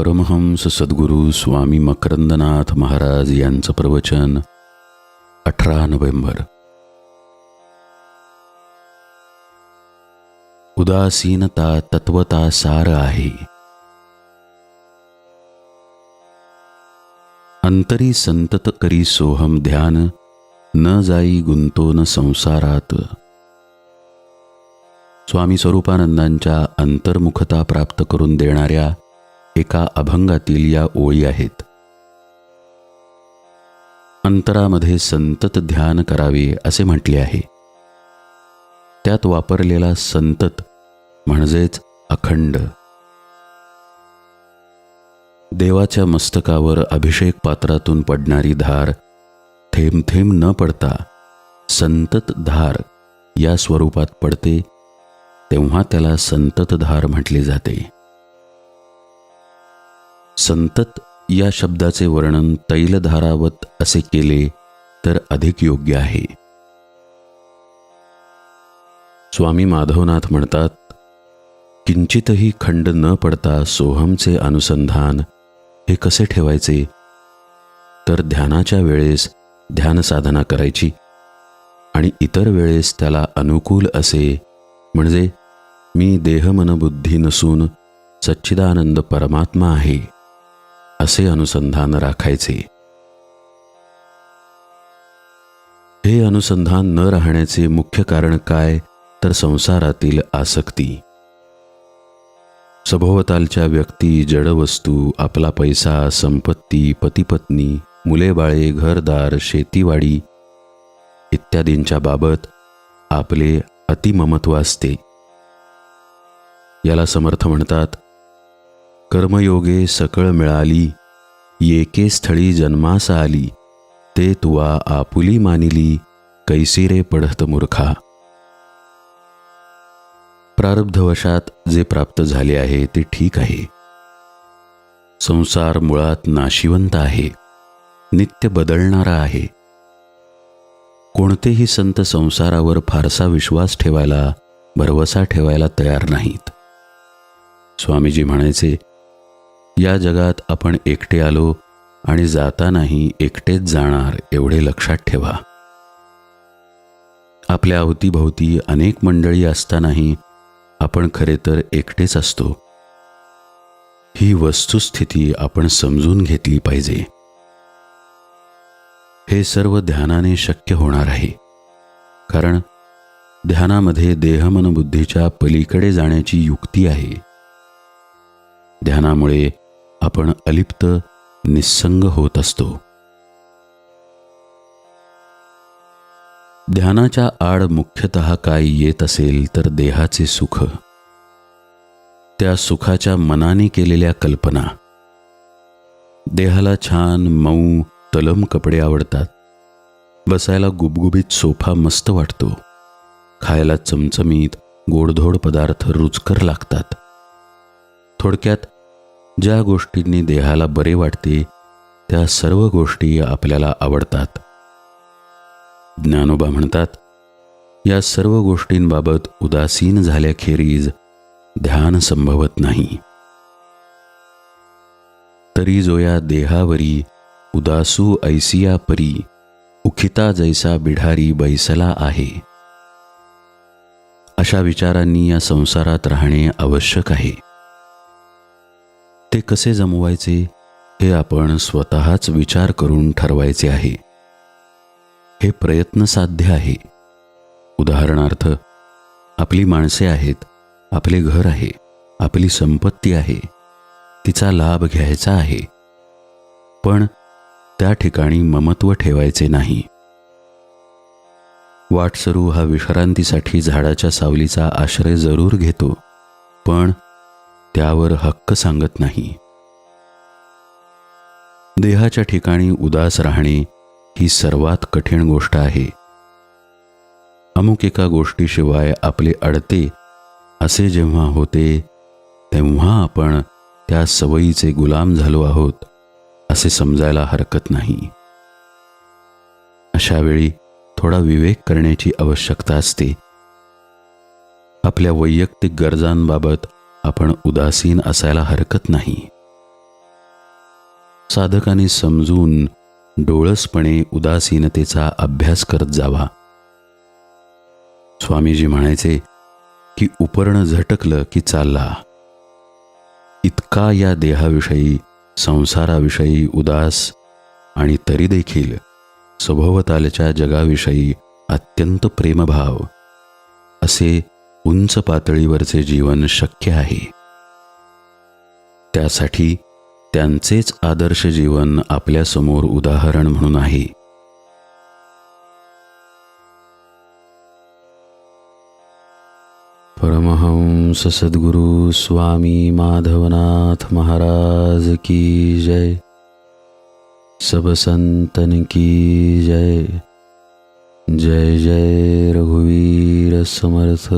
परमहंस सद्गुरू स्वामी मकरंदनाथ महाराज यांचं प्रवचन अठरा नोव्हेंबर. उदासीनता तत्वता सार आहे. अंतरी संतत करी सोहम ध्यान न जाई गुंतोन संसारात. स्वामी स्वरूपानंदांच्या अंतर्मुखता प्राप्त करून देणाऱ्या एका अभंगातील या ओळी आहेत. अंतरामध्ये संतत ध्यान करावे असे म्हटले आहे. त्यात वापरलेला संतत म्हणजेच अखंड. देवाच्या मस्तकावर अभिषेक पात्रातून पडणारी धार थेंब थेंब न पडता संतत धार या स्वरूपात पडते तेव्हा त्याला संततधार म्हटले जाते. संतत या शब्दाचे वर्णन तैलधारावत असे केले तर अधिक योग्य आहे. स्वामी माधवनाथ म्हणतात किंचितही खंड न पडता सोहमचे अनुसंधान हे कसे ठेवायचे? तर ध्यानाच्या वेळेस ध्यान साधना करायची आणि इतर वेळेस त्याला अनुकूल असे म्हणजे मी देहमनबुद्धी नसून सच्चिदानंद परमात्मा आहे. असे अनुसंधान राखायचे. हे अनुसंधान न राहण्याचे मुख्य कारण काय तर संसारातील आसक्ती. सभोवतालच्या व्यक्ती जडवस्तू आपला पैसा संपत्ती पतीपत्नी मुले बाळे घरदार शेतीवाडी इत्यादींच्या बाबत आपले अतिममत्व असते. याला समर्थ म्हणतात कर्मयोगे सकळ मिळाली. येके स्थळी जन्मास आली. ते तुवा आपुली मानिली. कैसिरे पडत मूर्खा. प्रारब्धवशात जे प्राप्त झाले आहे ते ठीक आहे. संसार मुळात नाशिवंत आहे. नित्य बदलणारा आहे. कोणतेही संत संसारावर फारसा विश्वास ठेवायला भरवसा ठेवायला तयार नाहीत. स्वामीजी म्हणायचे या जगात आपण एकटे आलो आणि जातानाही एकटेच जाणार एवढे लक्षात ठेवा. आपल्या अवतीभोवती अनेक मंडळी असतानाही आपण खरे तर एकटेच असतो. ही वस्तुस्थिती आपण समजून घेतली पाहिजे. हे सर्व ध्यानाने शक्य होणार आहे. कारण ध्यानामध्ये देहमनबुद्धीच्या पलीकडे जाण्याची युक्ती आहे. ध्यानामुळे आपण अलिप्त निस्संग होत असतो. ध्यानाच्या आड मुख्यतः काय येत असेल तर देहाचे सुख. त्या सुखाच्या मनाने केलेल्या कल्पना. देहाला छान मऊ तलम कपडे आवडतात. बसायला गुबगुबीत सोफा मस्त वाटतो. खायला चमचमीत गोडधोड पदार्थ रुचकर लागतात. थोडक्यात ज्या गोष्टींनी देहाला बरे वाटते त्या सर्व गोष्टी आपल्याला आवडतात. ज्ञानोबा म्हणतात या सर्व गोष्टींबाबत उदासीन झाल्याखेरीज ध्यान संभवत नाही. तरी जो या देहावरी उदासू ऐसिया परी उखिता जैसा बिढारी बैसला आहे. अशा विचारांनी या संसारात राहणे आवश्यक आहे. ते कसे जमवायचे हे आपण स्वतःच विचार करून ठरवायचे आहे. हे प्रयत्न साध्य आहे. उदाहरणार्थ आपली माणसे आहेत आपले घर आहे आपली संपत्ती आहे तिचा लाभ घ्यायचा आहे. पण त्या ठिकाणी ममत्व ठेवायचे नाही. वाटसरू हा विश्रांतीसाठी झाडाच्या सावलीचा आश्रय जरूर घेतो पण त्यावर हक्क सांगत नाही. देहाच्या ठिकाणी उदास राहणे ही सर्वात कठीण गोष्ट आहे. अमुक एका गोष्टीशिवाय आपले अडते असे जेव्हा होते तेव्हा आपण त्या सवयीचे गुलाम झालो आहोत असे समजायला हरकत नाही. अशावेळी थोडा विवेक करण्याची आवश्यकता असते. आपल्या वैयक्तिक गरजांबाबत आपण उदासीन असायला हरकत नाही. साधकाने समजून डोळसपणे उदासीनतेचा अभ्यास करत जावा. स्वामीजी म्हणायचे की उपर्ण झटकलं की चालला. इतका या देहाविषयी संसाराविषयी उदास आणि तरी देखील सभोवतालच्या जगाविषयी अत्यंत प्रेमभाव असे उंच पातळीवरचे जीवन शक्य आहे. त्यासाठी त्यांचेच आदर्श जीवन आपल्यासमोर उदाहरण म्हणून आहे. परमहंस सद्गुरु स्वामी माधवनाथ महाराज की जय. सब संतन की जय. जय जय रघुवीर समर्थ।